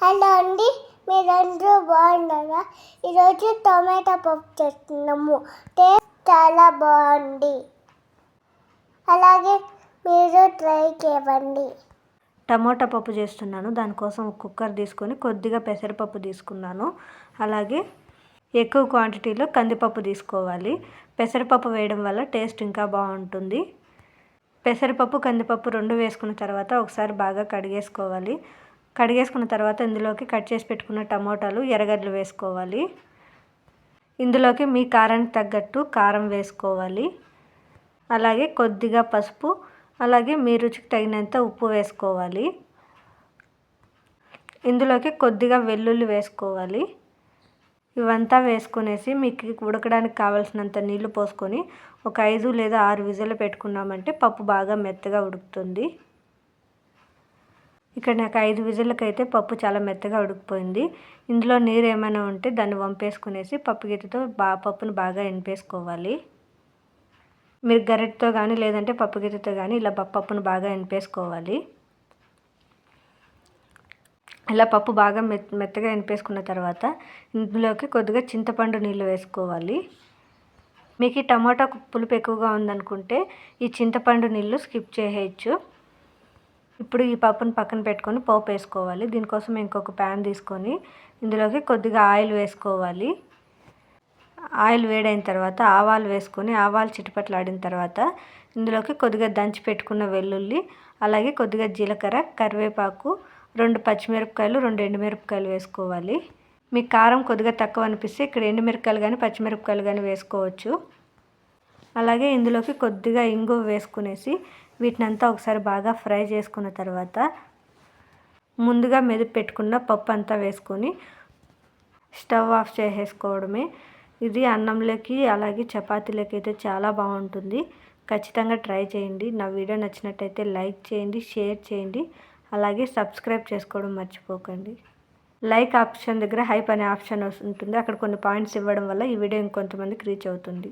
Hello అండి మీరందరూ బాగున్నారా? ఈరోజు టమాటా పప్పు చేస్తున్నాము. టేస్ట్ చాలా బాగుంది. అలాగే మీరు ట్రై చేయండి. టమోటా పప్పు చేస్తున్నాను. దానికోసం కుక్కర్ తీసుకొని కొద్దిగా పెసరపప్పు తీసుకున్నాను. అలాగే ఎక్కువ క్వాంటిటీలో కందిపప్పు తీసుకోవాలి. పెసరపప్పు వేయడం వల్ల టేస్ట్ ఇంకా బాగుంటుంది. పెసరపప్పు కందిపప్పు రెండు వేసుకున్న తర్వాత ఒకసారి బాగా కడిగేసుకోవాలి. కడిగేసుకున్న తర్వాత ఇందులోకి కట్ చేసి పెట్టుకున్న టమోటాలు ఎర్రగడ్డలు వేసుకోవాలి. ఇందులోకి మీ కారానికి తగ్గట్టు కారం వేసుకోవాలి. అలాగే కొద్దిగా పసుపు అలాగే మీ రుచికి తగినంత ఉప్పు వేసుకోవాలి. ఇందులోకి కొద్దిగా వెల్లుల్లి వేసుకోవాలి. ఇవంతా వేసుకునేసి మీకు ఉడకడానికి కావాల్సినంత నీళ్ళు పోసుకొని ఒక ఐదు లేదా ఆరు విజలు పెట్టుకున్నామంటే పప్పు బాగా మెత్తగా ఉడుకుతుంది. ఇక్కడ నాకు ఐదు విజిల్లకైతే పప్పు చాలా మెత్తగా ఉడికిపోయింది. ఇందులో నీరు ఏమైనా ఉంటే దాన్ని వంపేసుకునేసి పప్పు గిన్నెతో బా పప్పును బాగా ఎనిపేసుకోవాలి మీరు గరెట్తో కానీ లేదంటే పప్పు గిన్నెతో కానీ ఇలా పప్పును బాగా ఎనిపేసుకోవాలి ఇలా పప్పు బాగా మెత్ మెత్తగా ఎనిపేసుకున్న తర్వాత ఇందులోకి కొద్దిగా చింతపండు నీళ్ళు వేసుకోవాలి. మీకు ఈ టమాటా పులుపు ఎక్కువగా ఉందనుకుంటే ఈ చింతపండు నీళ్ళు స్కిప్ చేయవచ్చు ఇప్పుడు ఈ పప్పును పక్కన పెట్టుకొని పోపు వేసుకోవాలి. దీనికోసం ఇంకొక ప్యాన్ తీసుకొని ఇందులోకి కొద్దిగా ఆయిల్ వేసుకోవాలి. ఆయిల్ వేడైన తర్వాత ఆవాలు వేసుకొని ఆవాలు చిటపట్లాడిన తర్వాత ఇందులోకి కొద్దిగా దంచి పెట్టుకున్న వెల్లుల్లి అలాగే కొద్దిగా జీలకర్ర కరివేపాకు రెండు పచ్చిమిరపకాయలు రెండు ఎండుమిరపకాయలు వేసుకోవాలి. మీకు కారం కొద్దిగా తక్కువ అనిపిస్తే ఇక్కడ ఎండుమిరపకాయలు కానీ పచ్చిమిరపకాయలు కానీ వేసుకోవచ్చు. అలాగే ఇందులోకి కొద్దిగా ఇంగువ వేసుకునేసి వీటిని అంతా ఒకసారి బాగా ఫ్రై చేసుకున్న తర్వాత ముందుగా మెదిపి పెట్టుకున్న పప్పు అంతా వేసుకొని స్టవ్ ఆఫ్ చేసేసుకోవడమే. ఇది అన్నంలోకి అలాగే చపాతీలోకి అయితే చాలా బాగుంటుంది. ఖచ్చితంగా ట్రై చేయండి. నా వీడియో నచ్చినట్టయితే లైక్ చేయండి షేర్ చేయండి. అలాగే సబ్స్క్రైబ్ చేసుకోవడం మర్చిపోకండి. లైక్ ఆప్షన్ దగ్గర హైప్ అనే ఆప్షన్ ఉంటుంది అక్కడ కొన్ని పాయింట్స్ ఇవ్వడం వల్ల ఈ వీడియో ఇంకొంతమందికి రీచ్ అవుతుంది.